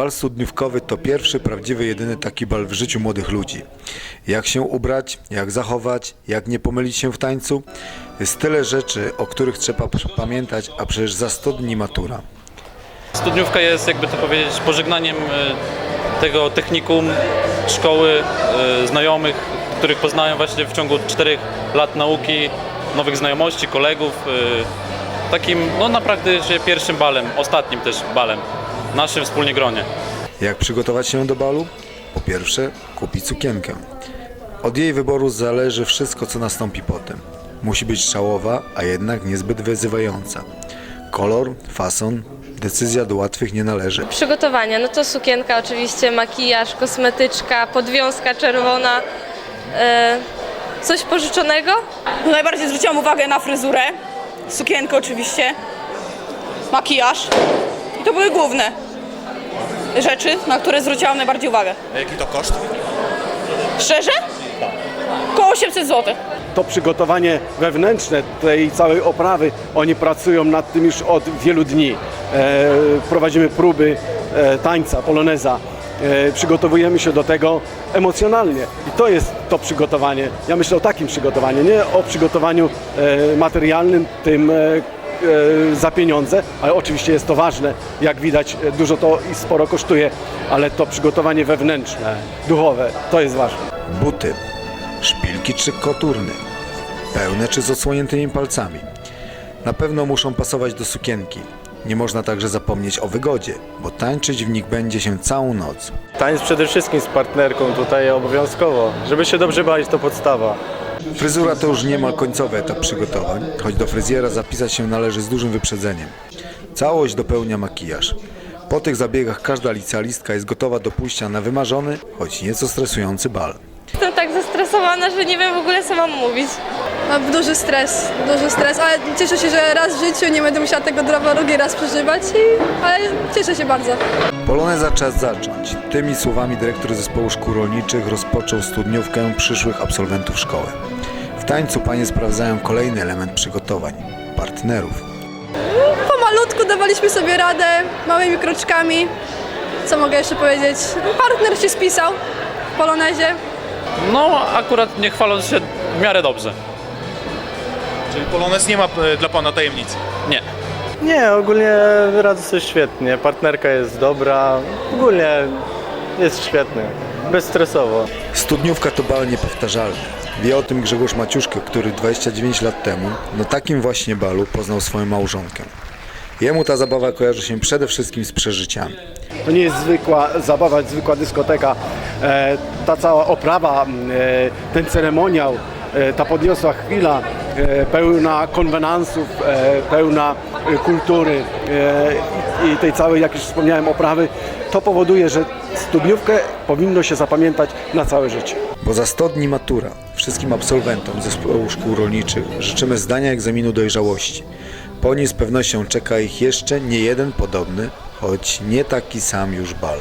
Bal studniówkowy to pierwszy, prawdziwy, jedyny taki bal w życiu młodych ludzi. Jak się ubrać, jak zachować, jak nie pomylić się w tańcu? Jest tyle rzeczy, o których trzeba pamiętać, a przecież za 100 dni matura. Studniówka jest, jakby to powiedzieć, pożegnaniem e, tego technikum, szkoły, e, znajomych, których poznałem właśnie w ciągu czterech lat nauki, nowych znajomości, kolegów. e, Takim, no naprawdę, pierwszym balem, ostatnim też balem, naszym wspólnie gronie. Jak przygotować się do balu? Po pierwsze, kupić sukienkę. Od jej wyboru zależy wszystko, co nastąpi potem. Musi być szałowa, a jednak niezbyt wyzywająca. Kolor, fason, decyzja do łatwych nie należy. Przygotowania, no to sukienka oczywiście, makijaż, kosmetyczka, podwiązka czerwona. E, coś pożyczonego? No najbardziej zwróciłam uwagę na fryzurę, sukienkę oczywiście, makijaż. I to były główne rzeczy, na które zwróciłam najbardziej uwagę. A jaki to koszt? Szczerze? Koło 800 zł. to przygotowanie wewnętrzne tej całej oprawy, oni pracują nad tym już od wielu dni. E, prowadzimy próby e, tańca, poloneza. E, przygotowujemy się do tego emocjonalnie. I to jest to przygotowanie. Ja myślę o takim przygotowaniu, nie o przygotowaniu e, materialnym, tym e, e, za pieniądze, ale oczywiście jest to ważne. Jak widać, e, dużo to i sporo kosztuje, ale to przygotowanie wewnętrzne, duchowe, to jest ważne. Buty, szpilki czy koturny, pełne czy z odsłoniętymi palcami. Na pewno muszą pasować do sukienki. Nie można także zapomnieć o wygodzie, bo tańczyć w nich będzie się całą noc. Tańc przede wszystkim z partnerką tutaj obowiązkowo. Żeby się dobrze bawić to podstawa. Fryzura to już niemal końcowy etap przygotowań, choć do fryzjera zapisać się należy z dużym wyprzedzeniem. Całość dopełnia makijaż. Po tych zabiegach każda licealistka jest gotowa do pójścia na wymarzony, choć nieco stresujący bal. Jestem tak zestresowana, że nie wiem w ogóle co mam mówić. Mam duży stres, duży stres, ale cieszę się, że raz w życiu nie będę musiała tego drugi raz przeżywać, i, ale cieszę się bardzo. Poloneza czas zacząć. Tymi słowami dyrektor zespołu szkół rolniczych rozpoczął studniówkę przyszłych absolwentów szkoły. W tańcu panie sprawdzają kolejny element przygotowań partnerów. Pomalutku dawaliśmy sobie radę, małymi kroczkami. Co mogę jeszcze powiedzieć? Partner się spisał w polonezie. No, akurat nie chwaląc się w miarę dobrze. Czyli Polonez nie ma e, dla Pana tajemnicy. Nie. Nie, ogólnie radzę sobie świetnie. Partnerka jest dobra. Ogólnie jest świetny. Bezstresowo. Studniówka to bal niepowtarzalny. Wie o tym Grzegorz Maciuszko, który 29 lat temu na takim właśnie balu poznał swoją małżonkę. Jemu ta zabawa kojarzy się przede wszystkim z przeżyciami. To nie jest zwykła zabawa, zwykła dyskoteka. E, ta cała oprawa, e, ten ceremoniał, e, ta podniosła chwila, pełna konwenansów, pełna kultury i, tej całej, jak już wspomniałem, oprawy, to powoduje, że studniówkę powinno się zapamiętać na całe życie. Bo za 100 dni matura wszystkim absolwentom zespołu szkół rolniczych życzymy zdania egzaminu dojrzałości. Po nim z pewnością czeka ich jeszcze nie jeden podobny, choć nie taki sam już bal.